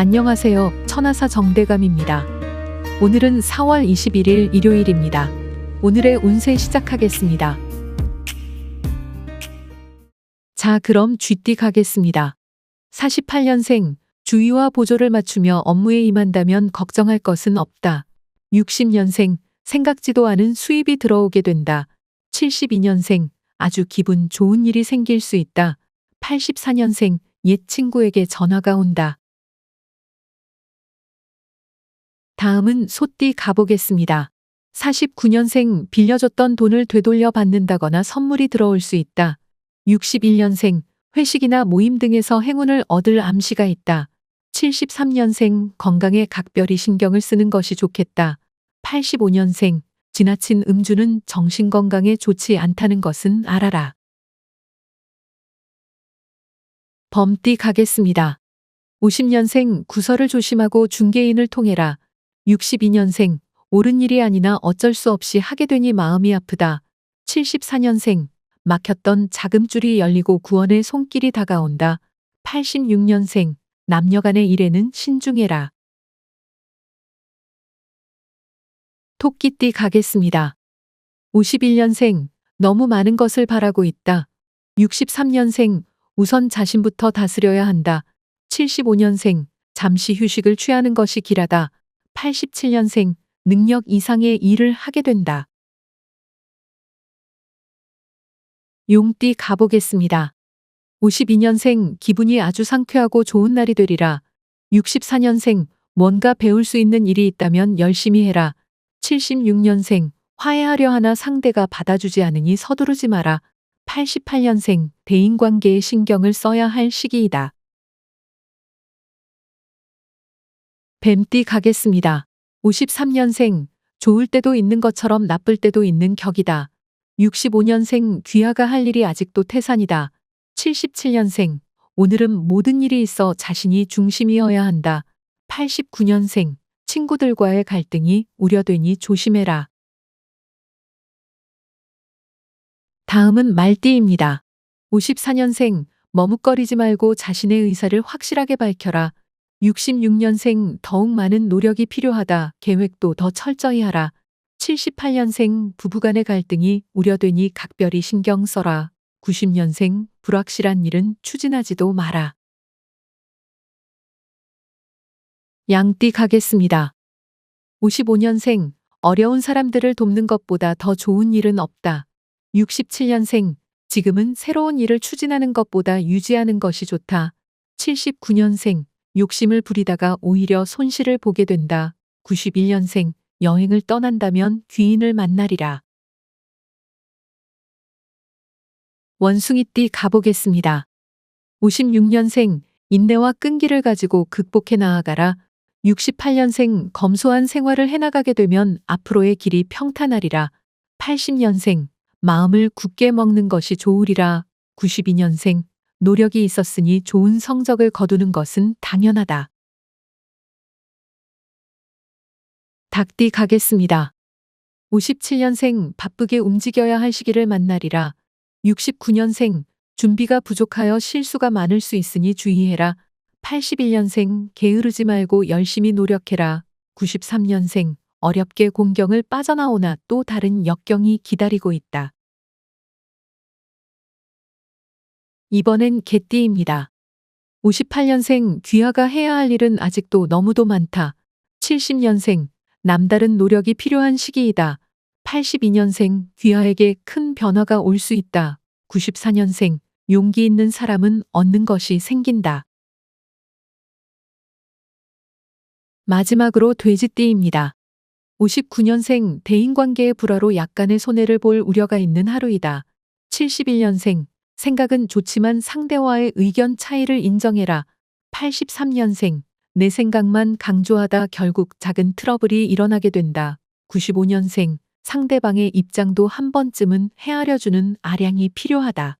안녕하세요. 천하사 정대감입니다. 오늘은 4월 21일 일요일입니다. 오늘의 운세 시작하겠습니다. 자, 그럼 쥐띠 가겠습니다. 48년생, 주의와 보조를 맞추며 업무에 임한다면 걱정할 것은 없다. 60년생, 생각지도 않은 수입이 들어오게 된다. 72년생, 아주 기분 좋은 일이 생길 수 있다. 84년생, 옛 친구에게 전화가 온다. 다음은 소띠 가보겠습니다. 49년생 빌려줬던 돈을 되돌려 받는다거나 선물이 들어올 수 있다. 61년생 회식이나 모임 등에서 행운을 얻을 암시가 있다. 73년생 건강에 각별히 신경을 쓰는 것이 좋겠다. 85년생 지나친 음주는 정신 건강에 좋지 않다는 것은 알아라. 범띠 가겠습니다. 50년생 구설을 조심하고 중개인을 통해라. 62년생 옳은 일이 아니나 어쩔 수 없이 하게 되니 마음이 아프다. 74년생 막혔던 자금줄이 열리고 구원의 손길이 다가온다. 86년생 남녀 간의 일에는 신중해라. 토끼띠 가겠습니다. 51년생 너무 많은 것을 바라고 있다. 63년생 우선 자신부터 다스려야 한다. 75년생 잠시 휴식을 취하는 것이 길하다. 87년생 능력 이상의 일을 하게 된다. 용띠 가보겠습니다. 52년생 기분이 아주 상쾌하고 좋은 날이 되리라. 64년생 뭔가 배울 수 있는 일이 있다면 열심히 해라. 76년생 화해하려 하나 상대가 받아주지 않으니 서두르지 마라. 88년생 대인관계에 신경을 써야 할 시기이다. 뱀띠 가겠습니다. 53년생 좋을 때도 있는 것처럼 나쁠 때도 있는 격이다. 65년생 귀화가 할 일이 아직도 태산이다. 77년생 오늘은 모든 일이 있어 자신이 중심이어야 한다. 89년생 친구들과의 갈등이 우려되니 조심해라. 다음은 말띠입니다. 54년생 머뭇거리지 말고 자신의 의사를 확실하게 밝혀라. 66년생 더욱 많은 노력이 필요하다. 계획도 더 철저히 하라. 78년생 부부간의 갈등이 우려되니 각별히 신경 써라. 90년생 불확실한 일은 추진하지도 마라. 양띠 가겠습니다. 55년생 어려운 사람들을 돕는 것보다 더 좋은 일은 없다. 67년생 지금은 새로운 일을 추진하는 것보다 유지하는 것이 좋다. 79년생 욕심을 부리다가 오히려 손실을 보게 된다. 91년생 여행을 떠난다면 귀인을 만나리라. 원숭이띠 가보겠습니다. 56년생 인내와 끈기를 가지고 극복해 나아가라. 68년생 검소한 생활을 해나가게 되면 앞으로의 길이 평탄하리라. 80년생 마음을 굳게 먹는 것이 좋으리라. 92년생 노력이 있었으니 좋은 성적을 거두는 것은 당연하다. 닭띠 가겠습니다. 57년생 바쁘게 움직여야 할 시기를 만나리라. 69년생 준비가 부족하여 실수가 많을 수 있으니 주의해라. 81년생 게으르지 말고 열심히 노력해라. 93년생 어렵게 공경을 빠져나오나 또 다른 역경이 기다리고 있다. 이번엔 개띠입니다. 58년생 귀화가 해야 할 일은 아직도 너무도 많다. 70년생 남다른 노력이 필요한 시기이다. 82년생 귀화에게 큰 변화가 올 수 있다. 94년생 용기 있는 사람은 얻는 것이 생긴다. 마지막으로 돼지띠입니다. 59년생 대인관계의 불화로 약간의 손해를 볼 우려가 있는 하루이다. 71년생 생각은 좋지만 상대와의 의견 차이를 인정해라. 83년생 내 생각만 강조하다 결국 작은 트러블이 일어나게 된다. 95년생 상대방의 입장도 한 번쯤은 헤아려주는 아량이 필요하다.